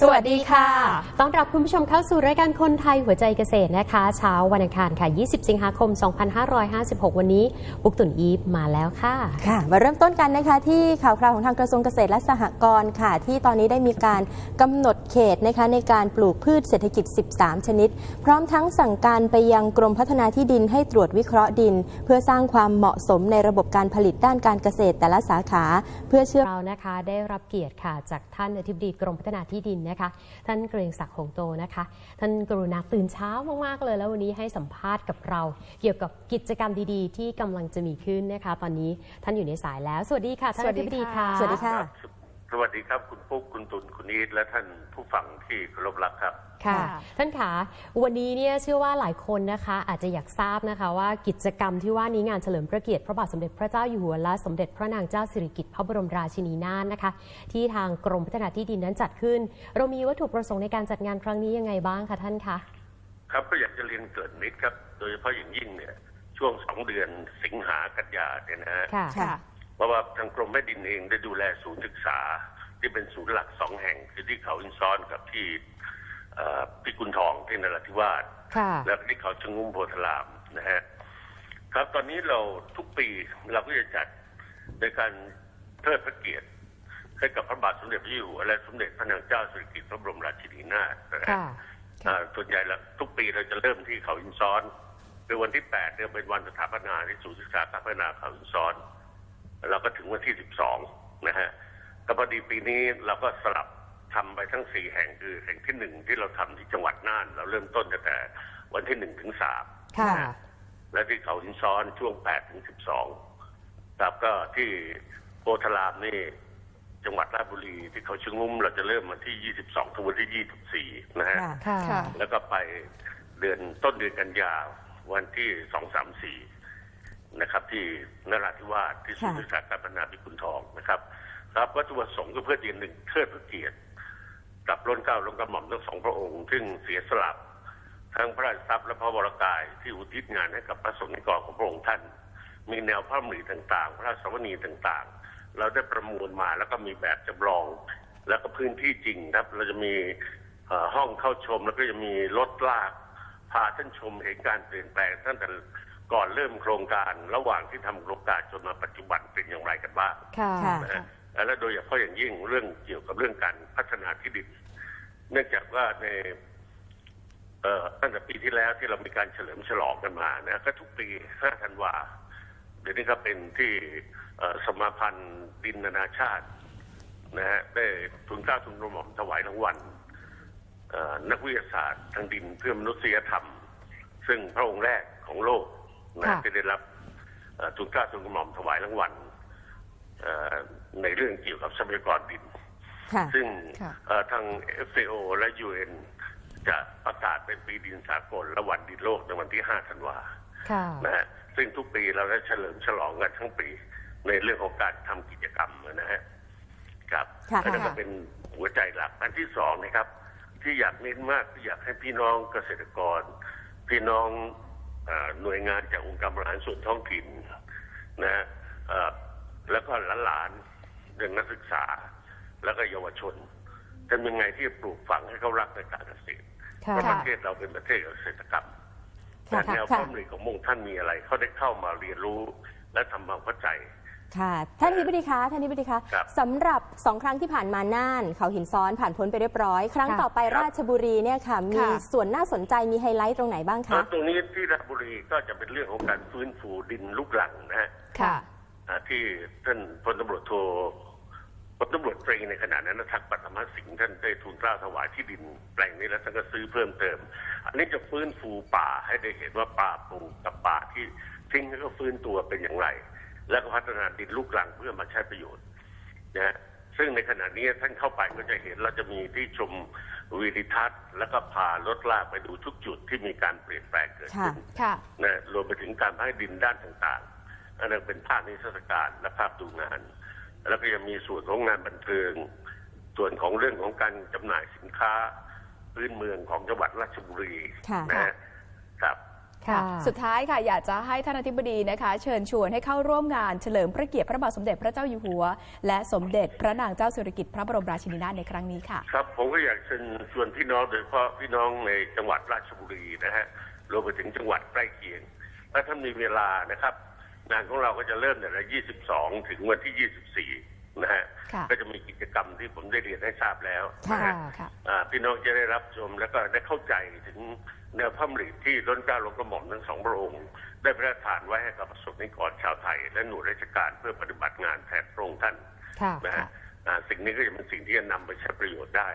สวัสดีค่ะ ต้อนรับคุณผู้ชมเข้าสู่รายการคนไทยหัวใจเกษตรนะคะ เช้าวันอังคารค่ะ 20 สิงหาคม 2556 วันนี้ ปุกตุนอีฟมาแล้วค่ะ ค่ะ มาเริ่มต้นกันนะคะที่ข่าวคราวของทางกระทรวงเกษตรและสหกรณ์ค่ะ ที่ตอนนี้ได้มีการกำหนดเขตนะคะในการปลูกพืชเศรษฐกิจ 13 ชนิด พร้อมทั้งสั่งการไปยังกรมพัฒนาที่ดินให้ตรวจวิเคราะห์ดิน เพื่อสร้างความเหมาะสมในระบบการผลิตด้านการเกษตรแต่ละสาขา เพื่อเชื่อมเรานะคะได้รับเกียรติค่ะจากท่านอธิบดีกรมพัฒนาที่ดินนะคะ ท่านเกรียงศักดิ์หงโตนะคะ ท่านกรุณาตื่นเช้ามากๆเลย แล้ววันนี้ให้สัมภาษณ์กับเรา เกี่ยวกับกิจกรรมดีๆ ที่กำลังจะมีขึ้นนะคะ ตอนนี้ท่านอยู่ในสายแล้ว สวัสดีค่ะท่านอธิบดีค่ะ สวัสดีค่ะรับ สวัสดีครับคุณปุ๊กคุณตุลคุณอีทและท่านผู้ฟังที่เคารพรักครับค่ะค่ะ ท่านขาวันนี้เนี่ยเชื่อว่าหลายคนนะคะ อาจจะอยากทราบนะคะว่ากิจกรรมที่ว่านี้งานเฉลิมพระเกียรติพระบาทสมเด็จพระเจ้าอยู่หัวและสมเด็จพระนางเจ้าสิริกิติ์พระบรมราชินีนาถนะคะ ที่ทางกรมพัฒนาที่ดินนั้นจัดขึ้น เรามีวัตถุประสงค์ในการจัดงานครั้งนี้ยังไงบ้างคะท่านคะครับก็อยากจะเรียนเกริดนิดครับ โดยเฉพาะอย่างยิ่งเนี่ยช่วงสองเดือนสิงหากันยาเนี่ยนะฮะค่ะค่ะ เพราะว่าทางกรมแม่ดินเองได้ดูแลศูนย์ศึกษา ที่เป็นศูนย์หลักสองแห่ง คือที่เขาอินซ้อนกับที่เอ่อพิกุลทองที่นราธิวาสค่ะแล้วก็ที่เขาชะงุ้มโพธารามนะฮะครับตอนนี้เราทุกปีเราก็จะจัดในการเทิดพระเกียรติให้กับพระบาทสมเด็จพระเจ้าอยู่หัวและสมเด็จพระนางเจ้าสิริกิติ์พระบรมราชินีนาถนะฮะค่ะอ่าส่วนใหญ่แล้วทุกปีเราจะเริ่มที่เขาอินซ้อนคือวันที่แปดเนี่ยเป็นวันสถาปนาที่ศูนย์ศึกษาการพัฒนาเขาอินซ้อน เราก็ถึงวันที่สิบสองนะฮะก็พอดีปีนี้เราก็สลับทำไปทั้งสี่แห่งคือแห่งที่หนึ่งที่เราทำที่จังหวัดน่าน เราเริ่มต้นตั้งแต่วันที่หนึ่งถึงสามค่ะและที่เขาหินซ้อนช่วง 8 ถึง 12ครับก็ที่โพธารามนี่จังหวัดราชบุรีที่เขาชะงุ้มเราจะเริ่มวันที่ 22 ถึงวันที่ 24 นะฮะค่ะค่ะแล้วก็ไปเดือนต้นเดือนกันยาวันที่ 2 3 4 นะครับ ที่นราธิวาสที่ศูนย์ค่ะศึกษาการพัฒนาพิกุลทองนะครับครับวัตถุประสงค์ก็เพื่อยืนหนึ่งเทิดพระเกียรติกับล้นเกล้าล้นกระหม่อมทั้งสองพระองค์ ซึ่งเสียสละทั้งพระราชทรัพย์และพระวรกายที่อุทิศงานให้กับพระสงฆ์นิกรของพระองค์ท่าน มีแนวพระดำริต่างๆ พระราชสวนีต่างๆ เราได้ประมวลมาแล้วก็มีแบบจำลอง แล้วก็พื้นที่จริงครับ เราจะมีเอ่อห้องเข้าชมแล้วก็จะมีรถลากพาท่านชมเหตุการณ์เปลี่ยนแปลงตั้งแต่ ก่อนเริ่มโครงการระหว่างที่ทำโครงการจนมาปัจจุบันเป็นอย่างไรกันบ้างค่ะค่ะนะฮะและโดยเฉพาะอย่างยิ่งเรื่องเกี่ยวกับเรื่องการพัฒนาที่ดิน เนื่องจากว่าในเอ่อตั้งแต่ปีที่แล้วที่เรามีการเฉลิมฉลองกันมานะก็ทุกปี 5 ธันวาเดี๋ยวนี้ก็เป็นที่เอ่อสมาพันธ์ดินนานาชาตินะฮะได้ทุนเกล้าทุนกระหม่อมถวายรางวัลเอ่อนักวิทยาศาสตร์ทางดินเพื่อมนุษยธรรม ซึ่งพระองค์แรกของโลก นะค่ะที่ได้รับเอ่อทุนเกล้าทุนกระหม่อมถวายรางวัลเอ่อในเรื่องเกี่ยวกับทรัพยากรดิน ค่ะ ซึ่งค่ะ เอ่อทาง FAO และ UN จะประกาศเป็นปีดินสากลและวันดินโลกในวันที่ 5 ธันวา ค่ะ นะฮะซึ่งทุกปีเราได้เฉลิมฉลองกันทั้งปี ในเรื่องของการทำกิจกรรมนะฮะครับค่ะ อันนั้นก็เป็นหัวใจหลัก อันที่สองนะครับ ที่อยากเน้นมากที่อยากให้พี่น้องเกษตรกร พี่น้องเออ หน่วยงานจากองค์การบริหารส่วนท้องถิ่นนะฮะเอ่อแล้วก็หลานๆเรื่องนักศึกษา แล้วก็เยาวชนทำยังไงที่จะปลูกฝังให้เขารักในการเกษตรค่ะเพราะประเทศเราเป็นประเทศเกษตรกรรมค่ะแต่แนวค่ะความริของมงท่านมีอะไร เขาได้เข้ามาเรียนรู้และทำความเข้าใจ ค่ะท่านทิบดีคะท่านทิบดีคะครับสำหรับสองครั้งที่ผ่านมาน่าน เขาหินซ้อนผ่านพ้นไปเรียบร้อย ครั้งค่ะ ต่อไปครับ ราชบุรีเนี่ยค่ะ มีค่ะส่วนน่าสนใจมีไฮไลท์ตรงไหนบ้างแล้คะ วตรงนี้ที่ราชบุรีก็จะเป็นเรื่องของการฟื้นฟูดินลูกหลังนะฮะค่ะ อ่าที่ท่านพลตำรวจโทพลตำรวจตรีในขณะนั้นนะทักษ์ปัตมสิงห์ท่านได้ทูลเกล้าถวายที่ดินแปลงนี้แล้วท่านก็ซื้อเพิ่มเติม อันนี้จะฟื้นฟูป่าให้ได้เห็นว่าป่าปลูกกับป่าที่ทิ้งแล้วก็ฟื้นตัวเป็นอย่างไร แล้วก็พัฒนาดินลูกหลังเพื่อมาใช้ประโยชน์นะฮะซึ่งในขณะนี้ท่านเข้าไปก็จะเห็นเราจะมีที่ชมวิดิทัศน์ แล้วก็พารถลากไปดูทุกจุดที่มีการเปลี่ยนแปลงเกิดขึ้นค่ะนะรวมไปถึงการให้ดินด้านต่างๆอันนั้นเป็นภาพนิทรรศการและภาพดูงาน แล้วก็ยังมีส่วนของงานบันเทิง ส่วนของเรื่องของการจำหน่ายสินค้าพื้นเมืองของจังหวัดราชบุรีค่ะนะฮะครับ ค่ะสุดท้ายค่ะอยากจะให้ท่านอธิบดีนะคะ เชิญชวนให้เข้าร่วมงานเฉลิมพระเกียรติพระบาทสมเด็จพระเจ้าอยู่หัว และสมเด็จพระนางเจ้าสิริกิติ์พระบรมราชินีนาถในครั้งนี้ค่ะ ครับผมก็อยากเชิญชวนพี่น้องโดยเฉพาะพี่น้องในจังหวัดราชบุรีนะฮะรวมไปถึงจังหวัดใกล้เคียงถ้าท่านมีเวลานะครับ งานของเราก็จะเริ่มในวันที่22 ถึงวันที่ 24 นะฮะค่ะก็จะมีกิจกรรมที่ผมได้เรียนให้ทราบแล้วนะค่ะฮะค่ะอ่าพี่น้องจะได้รับชมแล้วก็ได้เข้าใจถึง แนวพระดำริที่ร้นเกล้าลงกระหม่อมทั้งสองพระองค์ ได้พระราชทานไว้ให้กับประสบนิกรชาวไทย และหน่วยราชการเพื่อปฏิบัติงานแทนพระองค์ท่านค่ะนะฮะอ่าสิ่งนี้ก็จะเป็นสิ่งที่จะนำไปใช้ประโยชน์ได้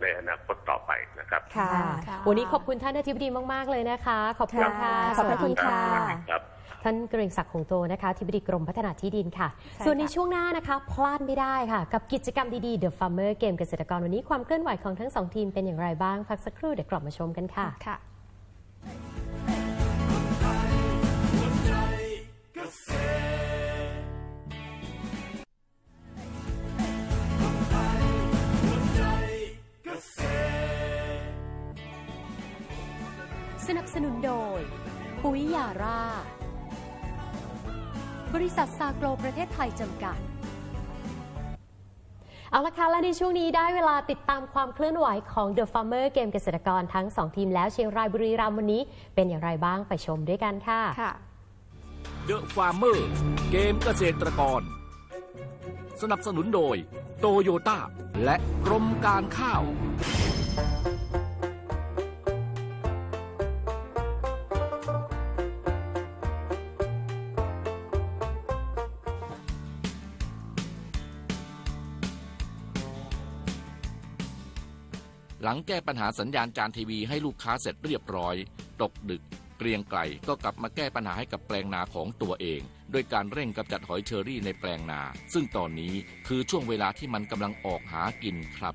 ในอนาคตต่อไปนะครับ ค่ะค่ะวันนี้ขอบคุณท่านอธิบดีมาก ๆ เลยนะคะ ขอบคุณค่ะ ขอบพระคุณค่ะสวัสดีครับท่านเกรงศักดิ์คงโตนะคะที่บดีกรมพัฒนาที่ดินค่ะใช่ส่วนในค่ะช่วงหน้านะคะ พลาดไม่ได้ค่ะ กับกิจกรรมดีๆ The Farmer เกมเกษตรกรวันนี้ความเคลื่อนไหวของทั้งสองทีมเป็นอย่างไรบ้าง พักสักครู่เดี๋ยวกลับมาชมกันค่ะ สนับสนุนโดย ปุ๋ยยาร่า บริษัทซาโกลประเทศไทยจำกัดเอาละค่ะและในช่วงนี้ได้เวลาติดตามความเคลื่อนไหวของ The Farmer เกมเกษตรกรทั้ง 2 ทีมแล้วเชียงรายบุรีรัมย์วันนี้เป็นอย่างไรบ้างไปชมด้วยกันค่ะค่ะ เดอะฟาร์เมอร์ เกมเกษตรกร สนับสนุนโดยโตโยต้าและกรมการข้าว หลังแก้ปัญหาสัญญาณจานทีวีให้ลูกค้าเสร็จเรียบร้อย ตกดึก เกรียงไกลก็กลับมาแก้ปัญหาให้กับแปลงนาของตัวเองโดยการเร่งกำจัดหอยเชอรี่ในแปลงนา ซึ่งตอนนี้คือช่วงเวลาที่มันกำลังออกหากินครับ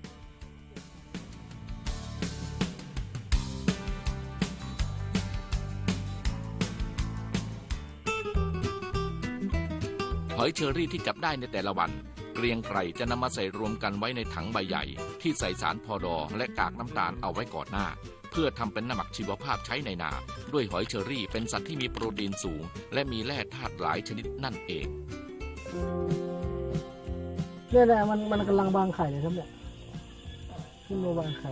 หอยเชอรี่ที่จับได้ในแต่ละวัน เกรียงไกรจะนำมาใส่รวมกันไว้ในถังใบใหญ่ ที่ใส่สารพอดอและกากน้ำตาลเอาไว้ก่อนหน้า เพื่อทำเป็นน้ำหมักชีวภาพใช้ในนา ด้วยหอยเชอรี่เป็นสัตว์ที่มีโปรตีนสูง และมีแร่ธาตุหลายชนิดนั่นเองเนี่ยแหละมันมันกำลังวางไข่เลยครับเนี่ยขึ้นมาวางไข่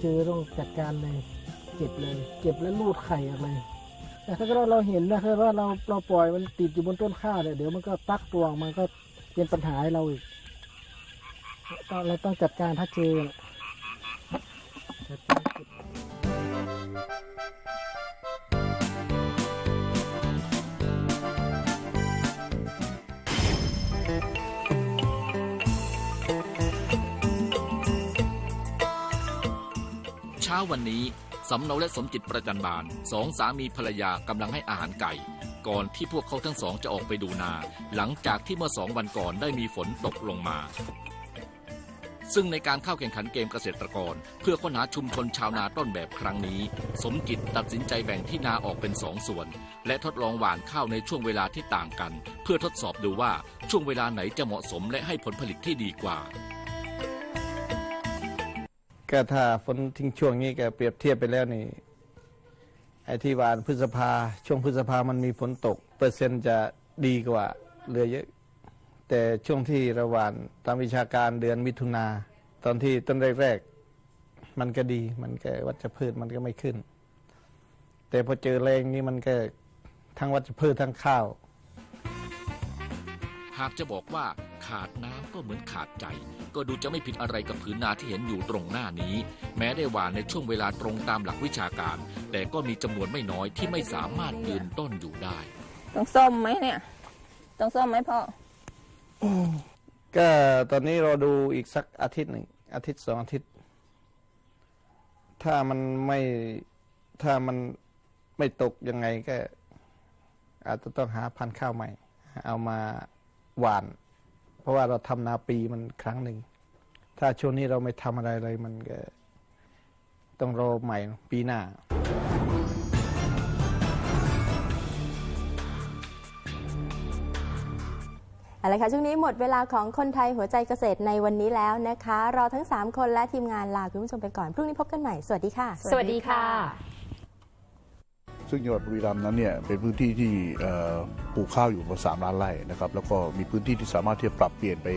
เจอต้องจัดการเลย เก็บเลย เก็บแล้วรูดไข่ออกเลยแต่ถ้าเกิดว่าเราเห็นนะครับว่าเราเราปล่อยมันติดอยู่บนต้นข้าวเนี่ยเดี๋ยวมันก็ตักตวออกมันก็เป็นปัญหาให้เราอีกเราต้องจัดการถ้าเจอ เช้าวันนี้สำเนาและสมจิตประจันบานสองสามีภรรยากำลังให้อาหารไก่ ก่อนที่พวกเขาทั้งสองจะออกไปดูนา หลังจากที่เมื่อสองวันก่อนได้มีฝนตกลงมา ซึ่งในการเข้าแข่งขันเกมเกษตรกร เพื่อค้นหาชุมชนชาวนาต้นแบบครั้งนี้ สมจิตตัดสินใจแบ่งที่นาออกเป็นสองส่วน และทดลองหว่านข้าวในช่วงเวลาที่ต่างกัน เพื่อทดสอบดูว่าช่วงเวลาไหนจะเหมาะสมและให้ผลผลิตที่ดีกว่าก็ถ้าฝนทิ้งช่วงนี้ก็เปรียบเทียบไปแล้วนี่ไอ้ที่หวานพฤษภาช่วงพฤษภามันมีฝนตก เปอร์เซ็นต์จะดีกว่าเหลือเยอะ แต่ช่วงที่ระหว่างตามวิชาการเดือนมิถุนาตอนที่ต้นแรกๆมันก็ดี มันก็วัชพืชมันก็ไม่ขึ้น แต่พอเจอแรงนี้มันก็ทั้งวัชพืชทั้งข้าว หากจะบอกว่าขาดน้ำก็เหมือนขาดใจ ก็ดูจะไม่ผิดอะไรกับผืนนาที่เห็นอยู่ตรงหน้านี้ แม้ได้หวานในช่วงเวลาตรงตามหลักวิชาการ แต่ก็มีจำนวนไม่น้อยที่ไม่สามารถยืนต้นอยู่ได้ ต้องส้มไหมเนี่ย ต้องส้มไหมพ่อ ก็ตอนนี้เราดูอีกสักอาทิตย์หนึ่งอาทิตย์สองอาทิตย์ ถ้ามันไม่ถ้ามันไม่ตกยังไงก็ อาจจะต้องหาพันธุ์ข้าวใหม่ เอามาหวาน เพราะว่าเราทำนาปีมันครั้งหนึ่ง ถ้าช่วงนี้เราไม่ทำอะไรเลยมันก็ ต้องรอใหม่ปีหน้า เอาละค่ะช่วงนี้หมดเวลาของคนไทยหัวใจเกษตรในวันนี้แล้วนะคะ เราทั้ง 3 คนและทีมงานลาคุณผู้ชมไปก่อน พรุ่งนี้พบกันใหม่ สวัสดีค่ะ สวัสดีค่ะ ซึ่งจังหวัดบุรีรัมย์นั้นเนี่ยเป็นพื้นที่ที่เอ่อปลูกข้าวอยู่ประมาณสามล้านไร่นะครับแล้วก็มีพื้นที่ที่สามารถที่จะปรับเปลี่ยนไป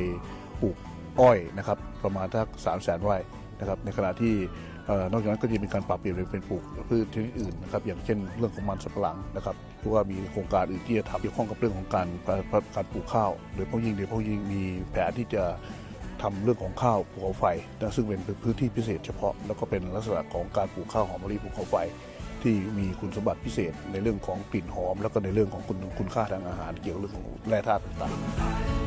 ปลูกอ้อยนะครับประมาณทักสามแสนไร่นะครับในขณะที่เอ่อ นอกจากนั้นก็จะมีการปรับเปลี่ยนไปเป็นปลูกพืชชนิดอื่นนะครับอย่างเช่นเรื่องของมันสำปะหลังนะครับหรือว่ามีโครงการอื่นที่จะทำเกี่ยวข้องกับเรื่องของการการการปลูกข้าวโดยเฉพาะยิ่งโดยเฉพาะยิ่งมีแผนที่จะทำเรื่องของข้าวภูเขาไฟนะซึ่งเป็นพื้นที่พิเศษเฉพาะ แล้วก็เป็นลักษณะของการปลูกข้าวหอมมะลิภูเขาไฟ ที่มีคุณสมบัติพิเศษในเรื่องของกลิ่นหอม แล้วก็ในเรื่องของคุณคุณค่าทางอาหารเกี่ยวกับเรื่องของแร่ธาตุต่างๆ